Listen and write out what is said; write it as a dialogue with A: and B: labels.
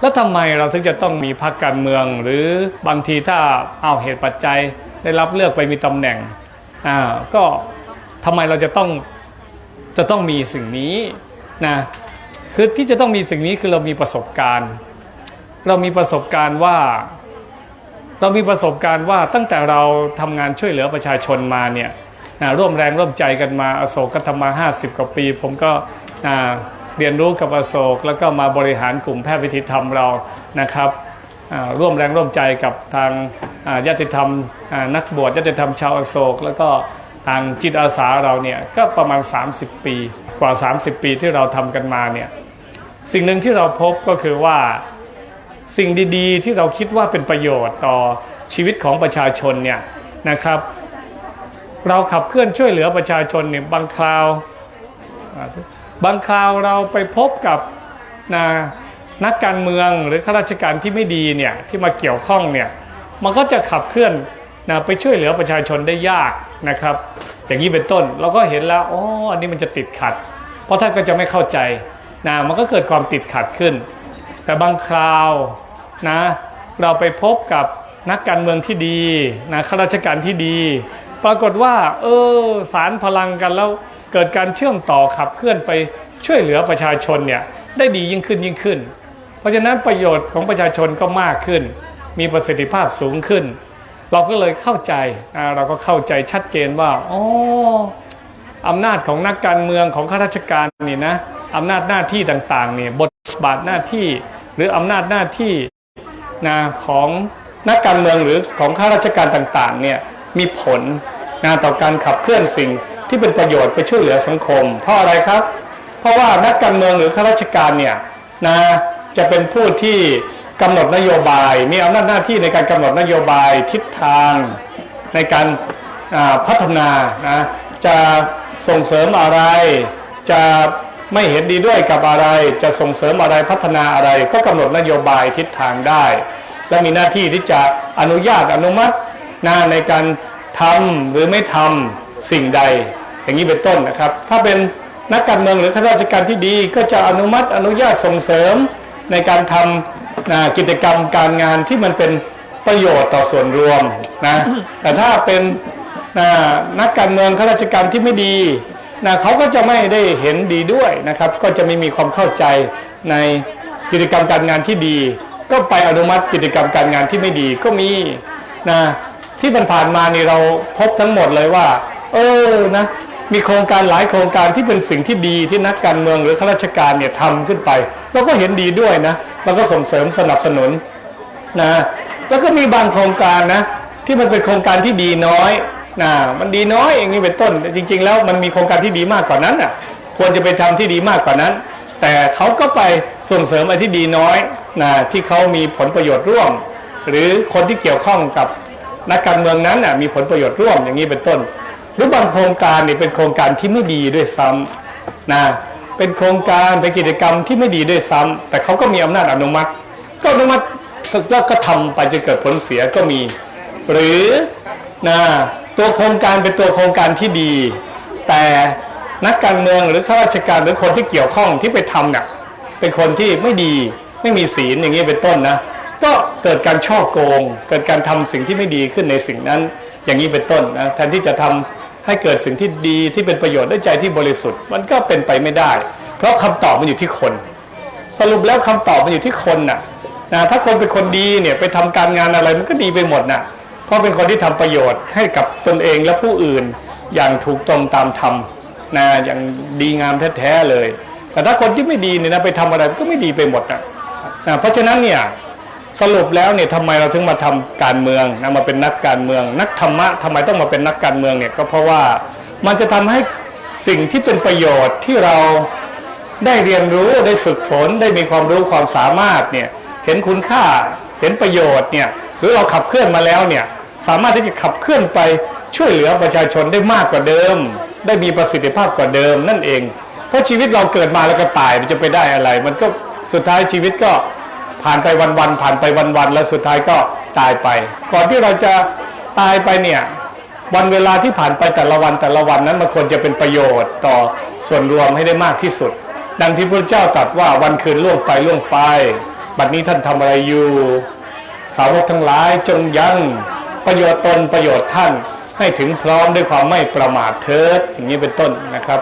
A: แล้วทำไมเราถึงจะต้องมีพรรคการเมือง หรือบางทีถ้าเอาเหตุปัจจัยได้รับเลือกไปมีตำแหน่งอ่าก็ทำไมเราจะต้องจะต้องมีสิ่งนี้นะคือที่จะต้องมีสิ่งนี้คือเรามีประสบการณ์ เรามีประสบการณ์ว่า เรามีประสบการณ์ว่าตั้งแต่เราทำงานช่วยเหลือประชาชนมาเนี่ยนะร่วมแรงร่วมใจกันมาอโศกก็ทำมา 50 กว่าปี ผมก็นะ เรียนรู้กับอโศก แล้วก็มาบริหารกลุ่มแพทย์วิถีธรรมเรานะครับร่วมแรงร่วมใจกับทางญาติธรรมนักบวชญาติธรรมชาวอโศก แล้วก็ทางจิตอาสาเราเนี่ยก็ประมาณ 30 ปีกว่า 30 ปีที่เราทำกันมาเนี่ยสิ่งหนึ่งที่เราพบก็คือว่าสิ่งดีๆ ที่เราคิดว่าเป็นประโยชน์ต่อชีวิตของประชาชนเนี่ยนะครับ เราขับเคลื่อนช่วยเหลือประชาชนเนี่ยบางคราว บางคราวเราไปพบกับนะนักการเมืองหรือข้าราชการที่ไม่ดีเนี่ยที่มาเกี่ยวข้องเนี่ยมันก็จะขับเคลื่อนนะไปช่วยเหลือประชาชนได้ยากนะครับ อย่างนี้เป็นต้นเราก็เห็นแล้วอ๋ออันนี้มันจะติดขัด เพราะท่านก็จะไม่เข้าใจนะมันก็เกิดความติดขัดขึ้น แต่บางคราวนะเราไปพบกับนักการเมืองที่ดีนะข้าราชการที่ดี ปรากฏว่า เออสารพลังกันแล้ว เกิดการเชื่อมต่อขับเคลื่อนไปช่วยเหลือประชาชนเนี่ยได้ดียิ่งขึ้นยิ่งขึ้น เพราะฉะนั้นประโยชน์ของประชาชนก็มากขึ้น มีประสิทธิภาพสูงขึ้น เราก็เลยเข้าใจเราก็เข้าใจชัดเจนว่าอ๋ออำนาจของนักการเมืองของข้าราชการนี่นะอำนาจหน้าที่ต่างๆเนี่ยบทบาทหน้าที่หรืออำนาจหน้าที่นะของนักการเมืองหรือของข้าราชการต่างๆเนี่ยมีผลนะต่อการขับเคลื่อนสิ่ง ที่เป็นประโยชน์ไปช่วยเหลือสังคม เพราะอะไรครับ เพราะว่านักการเมืองหรือข้าราชการเนี่ยนะจะเป็นผู้ที่กำหนดนโยบาย มีอำนาจหน้าที่ในการกำหนดนโยบายทิศทางในการพัฒนานะจะส่งเสริมอะไร จะไม่เห็นดีด้วยกับอะไร จะส่งเสริมอะไรพัฒนาอะไร ก็กำหนดนโยบายทิศทางได้ และมีหน้าที่ที่จะอนุญาตอนุมัตินะในการทำหรือไม่ทำสิ่งใด อย่างนี้เป็นต้นนะครับ ถ้าเป็นนักการเมืองหรือข้าราชการที่ดีก็จะอนุมัติอนุญาตส่งเสริมในการทำนะกิจกรรมการงานที่มันเป็นประโยชน์ต่อส่วนรวมนะแต่ถ้าเป็นนะนักการเมืองข้าราชการที่ไม่ดีนะเขาก็จะไม่ได้เห็นดีด้วยนะครับ ก็จะไม่มีความเข้าใจในกิจกรรมการงานที่ดี ก็ไปอนุมัติกิจกรรมการงานที่ไม่ดีก็มีนะที่ผ่านมานี่เราพบทั้งหมดเลยว่า เออนะ มีโครงการหลายโครงการที่เป็นสิ่งที่ดีที่นักการเมืองหรือข้าราชการเนี่ยทำขึ้นไปเราก็เห็นดีด้วยนะเราก็ส่งเสริมสนับสนุนนะแล้วก็มีบางโครงการนะที่มันเป็นโครงการที่ดีน้อยนะมันดีน้อยอย่างนี้เป็นต้น จริง ๆ แล้วมันมีโครงการที่ดีมากกว่านั้นอะควรจะไปทำที่ดีมากกว่านั้น แต่เขาก็ไปส่งเสริมอะไรที่ดีน้อยนะที่เขามีผลประโยชน์ร่วม หรือคนที่เกี่ยวข้องกับนักการเมืองนั้นน่ะมีผลประโยชน์ร่วมอย่างนี้เป็นต้น หรือบางโครงการเนี่ยเป็นโครงการที่ไม่ดีด้วยซ้ำนะเป็นโครงการเป็นกิจกรรมที่ไม่ดีด้วยซ้ำแต่เขาก็มีอำนาจอนุมัติ ก็อนุมัติแล้วก็ทำไปจนเกิดผลเสียก็มี หรือนะตัวโครงการเป็นตัวโครงการที่ดี แต่นักการเมืองหรือข้าราชการหรือคนที่เกี่ยวข้องที่ไปทำเนี่ยเป็นคนที่ไม่ดีไม่มีศีลอย่างนี้เป็นต้นนะก็เกิดการช่อโกง เกิดการทำสิ่งที่ไม่ดีขึ้นในสิ่งนั้น อย่างนี้เป็นต้นนะแทนที่จะทำ ให้เกิดสิ่งที่ดีที่เป็นประโยชน์ด้วยใจที่บริสุทธิ์ มันก็เป็นไปไม่ได้ เพราะคำตอบมันอยู่ที่คน สรุปแล้วคำตอบมันอยู่ที่คนน่ะนะถ้าคนเป็นคนดีเนี่ยไปทำการงานอะไรมันก็ดีไปหมดน่ะเพราะเป็นคนที่ทำประโยชน์ให้กับตนเองและผู้อื่นอย่างถูกตรงตามธรรมนะอย่างดีงามแท้ๆเลย แต่ถ้าคนที่ไม่ดีเนี่ยนะไปทำอะไรมันก็ไม่ดีไปหมดน่ะนะเพราะฉะนั้นเนี่ย สรุปแล้วเนี่ยทำไมเราถึงมาทำการเมืองนะมาเป็นนักการเมือง นักธรรมะทำไมต้องมาเป็นนักการเมืองเนี่ยก็เพราะว่ามันจะทำให้สิ่งที่เป็นประโยชน์ที่เราได้เรียนรู้ได้ฝึกฝนได้มีความรู้ความสามารถเนี่ยเห็นคุณค่าเห็นประโยชน์เนี่ยหรือเราขับเคลื่อนมาแล้วเนี่ยสามารถที่จะขับเคลื่อนไปช่วยเหลือประชาชนได้มากกว่าเดิม ได้มีประสิทธิภาพกว่าเดิมนั่นเอง เพราะชีวิตเราเกิดมาแล้วก็ตายมันจะไปได้อะไร มันก็สุดท้ายชีวิตก็ ผ่านไปวันๆผ่านไปวันๆแล้วสุดท้ายก็ตายไป ก่อนที่เราจะตายไปเนี่ยวันเวลาที่ผ่านไปแต่ละวันแต่ละวันนั้นมันควรจะเป็นประโยชน์ต่อส่วนรวมให้ได้มากที่สุด ดังที่พระเจ้าตรัสว่าวันคืนล่วงไปล่วงไป บัดนี้ท่านทำอะไรอยู่ สาวกทั้งหลายจงยังประโยชน์ตนประโยชน์ท่านให้ถึงพร้อมด้วยความไม่ประมาทเถิดอย่างนี้เป็นต้นนะครับ